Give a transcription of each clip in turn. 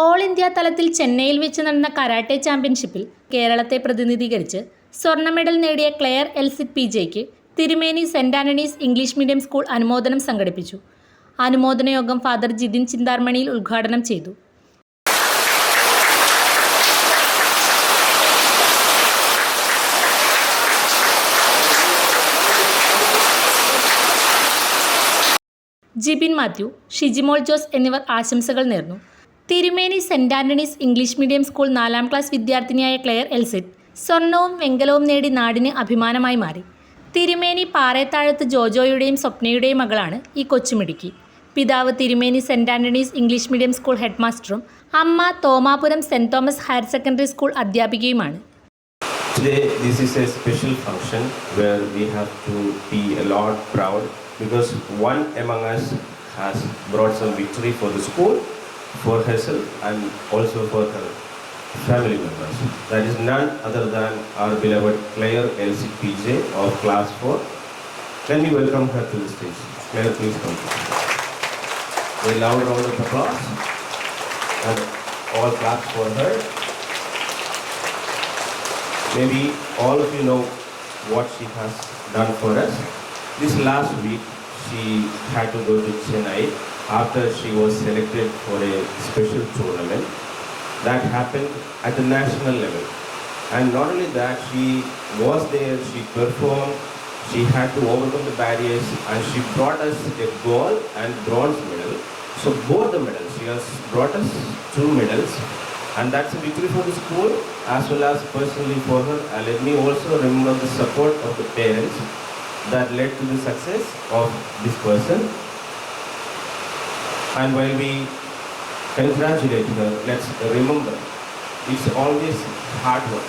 All India തലത്തിൽ ചെന്നൈയിൽ വെച്ച് നടന്ന കരാട്ടെ ചാമ്പ്യൻഷിപ്പിൽ കേരളത്തെ പ്രതിനിധീകരിച്ച് സ്വർണ മെഡൽ നേടിയ Clare എൽസിറ്റ് P ജെക്ക് Thirumeni Saint Antony's English medium school അനുമോദനം സംഘടിപ്പിച്ചു. അനുമോദന യോഗം ഫാദർ ജിതിൻ ചിന്താർമണിയിൽ ഉദ്ഘാടനം ചെയ്തു. ജിബിൻ മാത്യു ഷിജിമോൾ ജോസ് എന്നിവർ ആശംസകൾ നേർന്നു. Thirumeni Saint Antony's English medium school നാലാം ക്ലാസ് വിദ്യാർത്ഥിനിയായ ക്ലെയർ എൽസെറ്റ്. സ്വർണവും വെങ്കലവും നേടി നാടിന് അഭിമാനമായി മാറി. തിരുമേനി പാറേത്താഴത്ത് ജോജോയുടെയും സ്വപ്നയുടെയും മകളാണ് ഈ കൊച്ചുമിടുക്കി. പിതാവ് Thirumeni Saint Antony's English medium school head മാസ്റ്ററും അമ്മ Thomapuram Saint Thomas higher secondary school അധ്യാപികയുമാണ്. Today, this is a special function where we have to be a lot proud because one among us has brought some victory for the school, for herself, and also for her family members. That is none other than our beloved Claire LC PJ of Class 4. Let me welcome her to the stage. Claire, please come. A loud round of applause. And all claps for her. Maybe all of you know what she has done for us. This last week, she had to go to Chennai after she was selected for a special tournament that happened at the national level. And not only that, she was there, she performed, she had to overcome the barriers, and she brought us a gold and bronze medal. So both the medals, she has brought us two medals, and that's a victory for the school as well as personally for her. And let me also remember the support of the parents that led to the success of this person. And while we congratulate her, let's remember it's always hard work.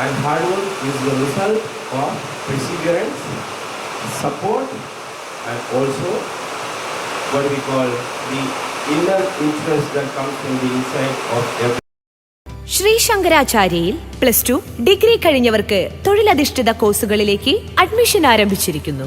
And hard work is the result of perseverance, support, and also what we call the inner interest that comes from the inside of every Sree ശങ്കരാചാര്യയിൽ plus two degree കഴിഞ്ഞവർക്ക് തൊഴിലധിഷ്ഠിത കോഴ്സുകളിലേക്ക് admission ആരംഭിച്ചിരിക്കുന്നു